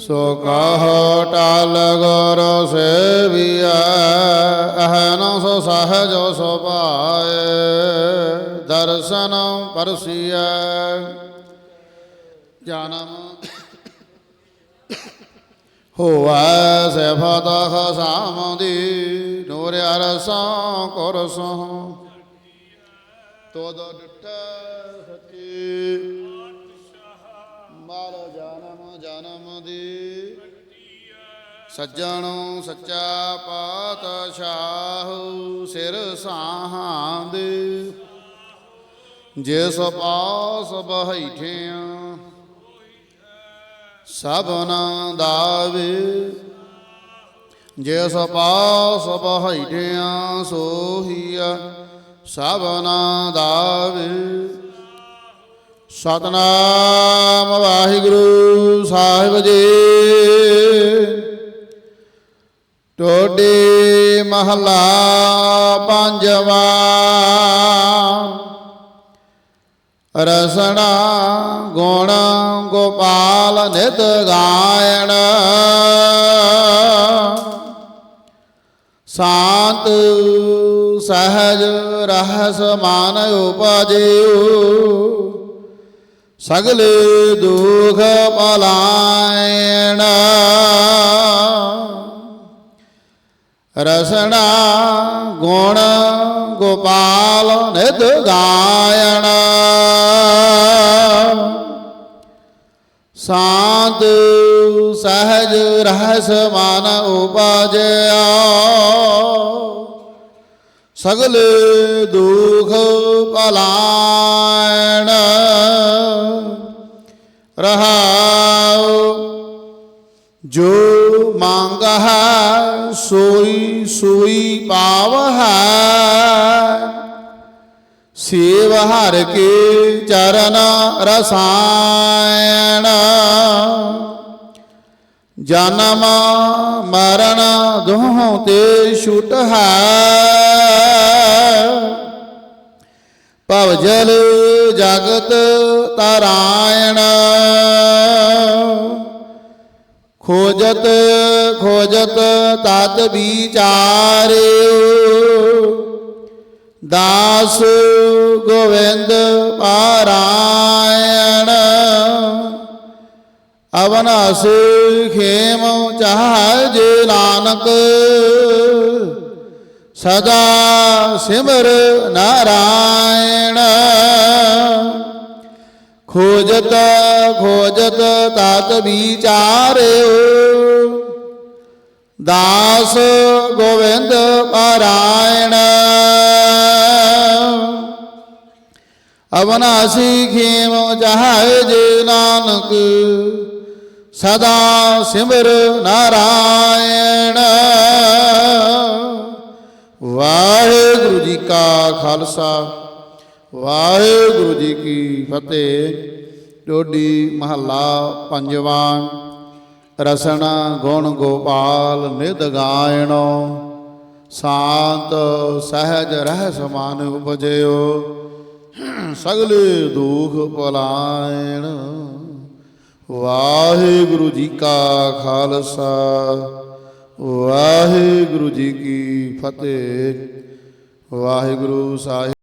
ਸੋ ਕਹੋ ਟਲ ਗੁਰ ਸੇਵੀਐ, ਅਹਨ ਸੋ ਸਹਜ ਸੋ ਪਾਏ ਦਰਸ਼ਨ ਪਰਸੀਐ। ਜਨਮ ਹੋਵੈ ਸਫਤ ਖਸਾਮਦੀ ਨੂਰ ਅਰਸਾਂ ਕੁਰਸੋਂ ਤੋਦ ਡਿਠੈ ਸੱਚੀ, ਮਾਲ ਜਨਮ ਜਨਮ ਦੀ। ਸੱਜਣ ਸੱਚਾ ਪਾਤਸ਼ਾਹ, ਸਿਰ ਸਾਹਾਂ ਦੇ। ਜਿਸ ਪਾਸ ਬਹੈਠਿਆ, ਸਭਨਾ ਦਾਵੇ ਜਿਸ ਪਾਸ ਬਹੈਠਿਆ ਸੋਹੀਆ ਸਭਨਾ ਦਾਵੇ ਸਤਨਾਮ ਵਾਹਿਗੁਰੂ। ਸਾਹਿਬ ਜੀ। ਟੋਡੇ ਮਹਲਾ ਪੰਜਵਾ ਰਸਣਾ ਗੁਣ ਗੋਪਾਲ ਨਿਤ ਗਾਇਣ। ਸ਼ਾਂਤ ਸਹਜ ਰਹਿਸ ਮਨ ਉਪਜਿਓ ਸਗਲੇ ਦੁਖ ਪਲਾਇਣ। ਰਸਣਾ ਗੁਣ ਗੋਪਾਲ ਨਿਤ ਗਾਇਣ। ਸ਼ਾਂਤ ਸਹਜ ਰਹਿਸ ਮਨ ਉਪਜਿਆ। ਸਗਲ ਦੁਖ ਪਲਾਇਣ ਰਹਾਉ। ਜੋ ਮੰਗ ਹੈ ਸੋਈ ਸੋਈ ਪਾਵ ਹੈ ਸੇਵ ਹਰ ਕੇ ਚਰਨ ਰਸਾਇਣ। ਜਨਮ ਮਰਨ ਦੋਹਾਂ ਤੇ ਛੁਟ ਹੈ। ਭਵ ਜਲ ਜਗਤ ਤਰਾਇਣ। ਖੋਜਤ ਖੋਜਤ ਤਤ ਵਿਚਾਰਿਓ ਦਾਸ ਗੋਵਿੰਦ ਪਾਰਾ। ਅਵਨਾਸ ਖੇਮ ਚਾਹ ਜੇ ਨਾਨਕ। ਸਦਾ ਸਿਮਰ ਨਾਰਾਇਣ। ਖੋਜਤ ਖੋਜਤ ਤਤ ਵਿਚਾਰਿਓ। ਦਾਸ ਗੋਵਿੰਦ ਪਾਰਾਇਣ। ਅਵਨਾਸੀ ਖੇਮ ਚਾਹੇ ਜੇ ਨਾਨਕ। ਸਦਾ ਸਿਮਰ ਨਾਰਾਇਣ। ਵਾਹਿਗੁਰੂ ਜੀ ਕਾ ਖਾਲਸਾ, ਵਾਹਿਗੁਰੂ ਜੀ ਕੀ ਫਤਿਹ। ਟੋਡੀ ਮਹੱਲਾ ਪੰਜਵਾਂ, ਰਸਨਾ ਗੁਣ ਗੋਪਾਲ ਨਿਦ ਗਾਇਣੋ। ਸ਼ਾਂਤ ਸਹਿਜ ਰਹਿ ਸਮਾਨ ਉਪਜਿਓ, ਸਗਲੇ ਦੁਖ ਪਲਾਇਣ। ਵਾਹਿਗੁਰੂ ਜੀ ਕਾ ਖਾਲਸਾ ਵਾਹਿਗੁਰੂ ਜੀ ਕੀ ਫਤਿਹ। ਵਾਹਿਗੁਰੂ ਸਾਹਿਬ